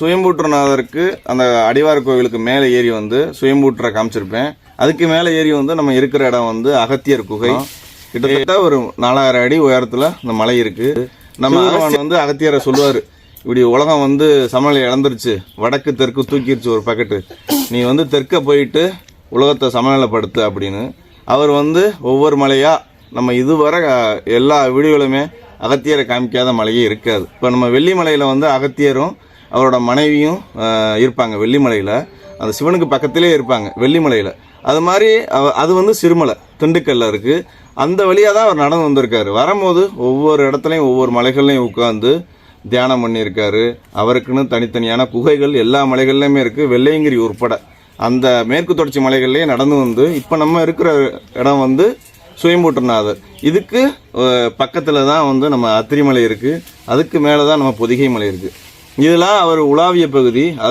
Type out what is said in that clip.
சுயம்பூற்றநாதருக்கு அந்த அடிவார கோவிலுக்கு மேலே ஏறி வந்து சுயம்பூற்ற காமிச்சிருப்பேன். அதுக்கு மேலே ஏறி வந்து நம்ம இருக்கிற இடம் வந்து அகத்தியர் குகை. கிட்டத்தட்ட ஒரு நாலாயிரம் அடி உயரத்தில் இந்த மலை இருக்கு. நம்ம பகவான் வந்து அகத்தியரை சொல்லுவார். இப்படி உலகம் வந்து சமநிலை இழந்துருச்சு. வடக்கு தெற்கு தூக்கிருச்சு ஒரு பக்கெட்டு. நீ வந்து தெற்க போயிட்டு உலகத்தை சமநிலைப்படுத்து அப்படின்னு. அவர் வந்து ஒவ்வொரு மலையா நம்ம இதுவரை எல்லா வீடியோலுமே அகத்தியரை காமிக்காத மலையே இருக்காது. இப்போ நம்ம வெள்ளிமலையில் வந்து அகத்தியரும் அவரோட மனைவியும் இருப்பாங்க வெள்ளிமலையில். அந்த சிவனுக்கு பக்கத்திலே இருப்பாங்க வெள்ளிமலையில். அது மாதிரி அவ- அது வந்து சிறுமலை திண்டுக்கல்ல இருக்குது அந்த வழியாக தான் அவர் நடந்து வந்திருக்காரு. வரும்போது ஒவ்வொரு இடத்துலையும் ஒவ்வொரு மலைகள்லையும் உட்காந்து தியானம் பண்ணியிருக்காரு. அவருக்குன்னு தனித்தனியான குகைகள் எல்லா மலைகள்லையுமே இருக்குது வெள்ளையங்கிரி உட்பட அந்த மேற்கு தொடர்ச்சி மலைகள்லேயே நடந்து வந்து இப்போ நம்ம இருக்கிற இடம் வந்து சுயம்பூட்டநாதர் இதுக்கு பக்கத்தில் தான் வந்து நம்ம அத்திரிமலை இருக்குது அதுக்கு மேலே தான் நம்ம பொதிகை மலை இருக்குது இதெல்லாம் அவர் உலாவிய பகுதி.